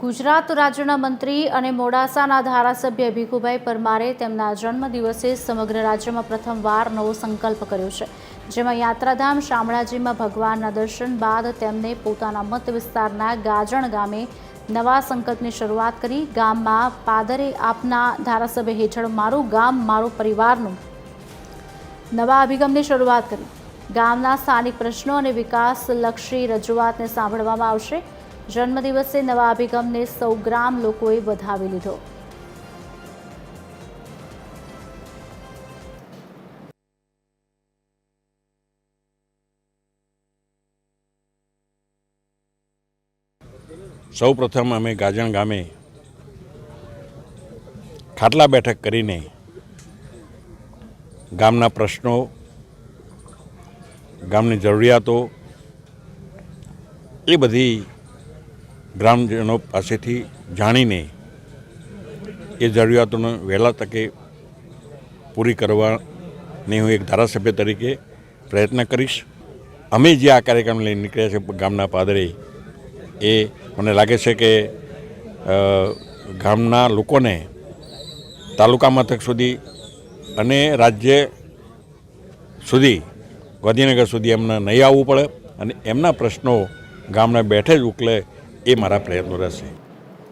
ગુજરાત રાજ્યના મંત્રી અને મોડાસાના ધારાસભ્ય ભીખુભાઈ પરમારે તેમના જન્મદિવસે સમગ્ર રાજ્યમાં પ્રથમવાર નવો સંકલ્પ કર્યો છે. જેમાં યાત્રાધામ શામળાજીમાં ભગવાનના દર્શન બાદ તેમને પોતાના મત વિસ્તારના ગાજણ ગામે નવા સંકલ્પની શરૂઆત કરી. ગામમાં પાદરે આપના ધારાસભ્ય હેઠળ મારું ગામ, મારું પરિવારનું નવા અભિગમની શરૂઆત કરી. ગામના સ્થાનિક પ્રશ્નો અને વિકાસલક્ષી રજૂઆતને સાંભળવામાં આવશે. જન્મદિવસે નવા અભિગમને સૌ ગ્રામ લોકોએ વધાવી લીધો. સૌ પ્રથમ અમે ગાજણ ગામે ખાટલા બેઠક કરીને ગામના પ્રશ્નો, ગામની જરૂરિયાતો એ બધી ગ્રામજનો પાસેથી જાણીને એ જરૂરિયાતોને વહેલા તકે પૂરી કરવાની હું એક ધારાસભ્ય તરીકે પ્રયત્ન કરીશ. અમે જે આ કાર્યક્રમ લઈને નીકળ્યા છે ગામના પાદરે, એ મને લાગે છે કે ગામના લોકોને તાલુકા મથક સુધી અને રાજ્ય સુધી, ગાંધીનગર સુધી એમને નહીં આવવું પડે અને એમના પ્રશ્નો ગામના બેઠે જ ઉકલે એ મારા પ્રયત્નો રહેશે